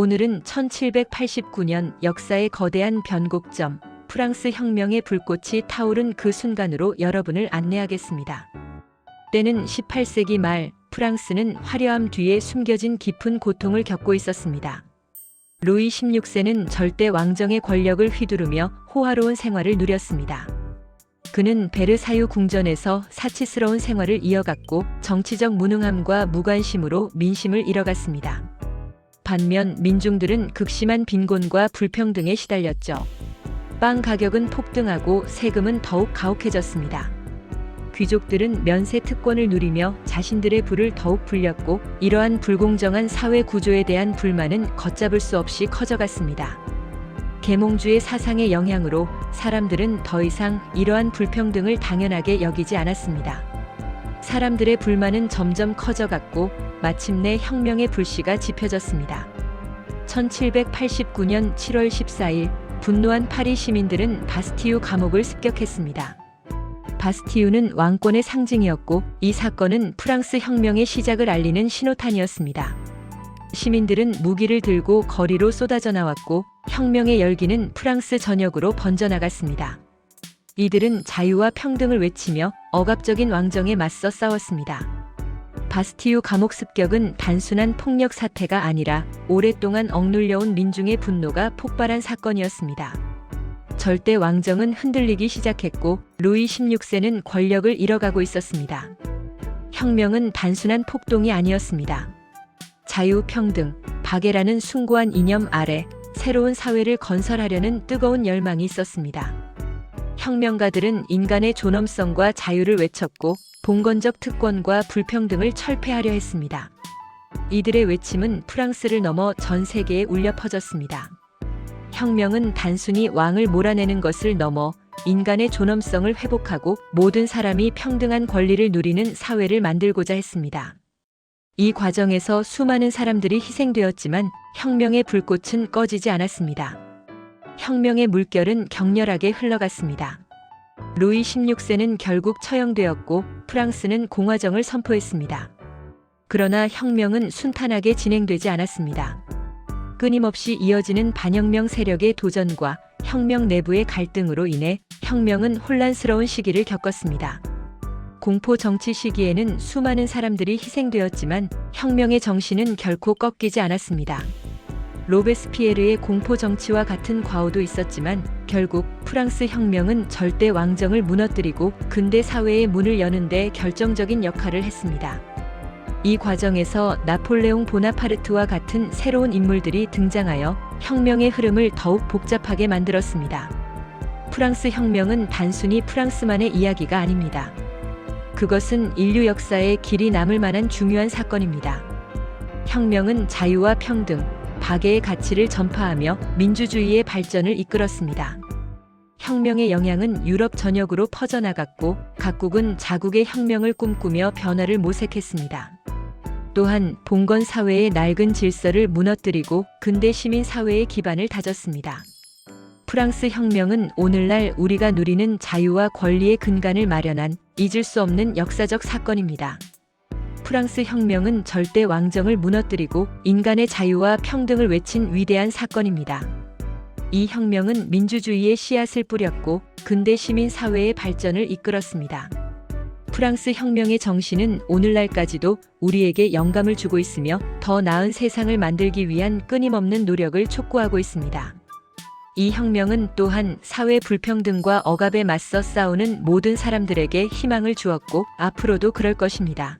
오늘은 1789년 역사의 거대한 변곡점, 프랑스 혁명의 불꽃이 타오른 그 순간으로 여러분을 안내하겠습니다. 때는 18세기 말 프랑스는 화려함 뒤에 숨겨진 깊은 고통을 겪고 있었습니다. 루이 16세는 절대 왕정의 권력을 휘두르며 호화로운 생활을 누렸습니다. 그는 베르사유 궁전에서 사치스러운 생활을 이어갔고 정치적 무능함과 무관심으로 민심을 잃어갔습니다. 반면 민중들은 극심한 빈곤과 불평등에 시달렸죠. 빵 가격은 폭등하고 세금은 더욱 가혹해졌습니다. 귀족들은 면세 특권을 누리며 자신들의 부를 더욱 불렸고 이러한 불공정한 사회 구조에 대한 불만은 걷잡을 수 없이 커져갔습니다. 계몽주의 사상의 영향으로 사람들은 더 이상 이러한 불평등을 당연하게 여기지 않았습니다. 사람들의 불만은 점점 커져갔고 마침내 혁명의 불씨가 지펴졌습니다. 1789년 7월 14일 분노한 파리 시민들은 바스티유 감옥을 습격했습니다. 바스티유는 왕권의 상징이었고 이 사건은 프랑스 혁명의 시작을 알리는 신호탄이었습니다. 시민들은 무기를 들고 거리로 쏟아져 나왔고 혁명의 열기는 프랑스 전역으로 번져나갔습니다. 이들은 자유와 평등을 외치며 억압적인 왕정에 맞서 싸웠습니다. 바스티유 감옥 습격은 단순한 폭력 사태가 아니라 오랫동안 억눌려온 민중의 분노가 폭발한 사건이었습니다. 절대 왕정은 흔들리기 시작했고 루이 16세는 권력을 잃어가고 있었습니다. 혁명은 단순한 폭동이 아니었습니다. 자유, 평등, 박애라는 숭고한 이념 아래 새로운 사회를 건설하려는 뜨거운 열망이 있었습니다. 혁명가들은 인간의 존엄성과 자유를 외쳤고 봉건적 특권과 불평등을 철폐하려 했습니다. 이들의 외침은 프랑스를 넘어 전 세계에 울려 퍼졌습니다. 혁명은 단순히 왕을 몰아내는 것을 넘어 인간의 존엄성을 회복하고 모든 사람이 평등한 권리를 누리는 사회를 만들고자 했습니다. 이 과정에서 수많은 사람들이 희생되었지만 혁명의 불꽃은 꺼지지 않았습니다. 혁명의 물결은 격렬하게 흘러갔습니다. 루이 16세는 결국 처형되었고 프랑스는 공화정을 선포했습니다. 그러나 혁명은 순탄하게 진행되지 않았습니다. 끊임없이 이어지는 반혁명 세력의 도전과 혁명 내부의 갈등으로 인해 혁명은 혼란스러운 시기를 겪었습니다. 공포 정치 시기에는 수많은 사람들이 희생되었지만 혁명의 정신은 결코 꺾이지 않았습니다. 로베스피에르의 공포 정치와 같은 과오도 있었지만 결국 프랑스 혁명은 절대 왕정을 무너뜨리고 근대 사회의 문을 여는데 결정적인 역할을 했습니다. 이 과정에서 나폴레옹 보나파르트와 같은 새로운 인물들이 등장하여 혁명의 흐름을 더욱 복잡하게 만들었습니다. 프랑스 혁명은 단순히 프랑스만의 이야기가 아닙니다. 그것은 인류 역사에 길이 남을 만한 중요한 사건입니다. 혁명은 자유와 평등, 박애의 가치를 전파하며 민주주의의 발전을 이끌었습니다. 혁명의 영향은 유럽 전역으로 퍼져나갔고 각국은 자국의 혁명을 꿈꾸며 변화를 모색했습니다. 또한 봉건 사회의 낡은 질서를 무너뜨리고 근대 시민 사회의 기반을 다졌습니다. 프랑스 혁명은 오늘날 우리가 누리는 자유와 권리의 근간을 마련한 잊을 수 없는 역사적 사건입니다. 프랑스 혁명은 절대 왕정을 무너뜨리고 인간의 자유와 평등을 외친 위대한 사건입니다. 이 혁명은 민주주의의 씨앗을 뿌렸고 근대 시민 사회의 발전을 이끌었습니다. 프랑스 혁명의 정신은 오늘날까지도 우리에게 영감을 주고 있으며 더 나은 세상을 만들기 위한 끊임없는 노력을 촉구하고 있습니다. 이 혁명은 또한 사회 불평등과 억압에 맞서 싸우는 모든 사람들에게 희망을 주었고 앞으로도 그럴 것입니다.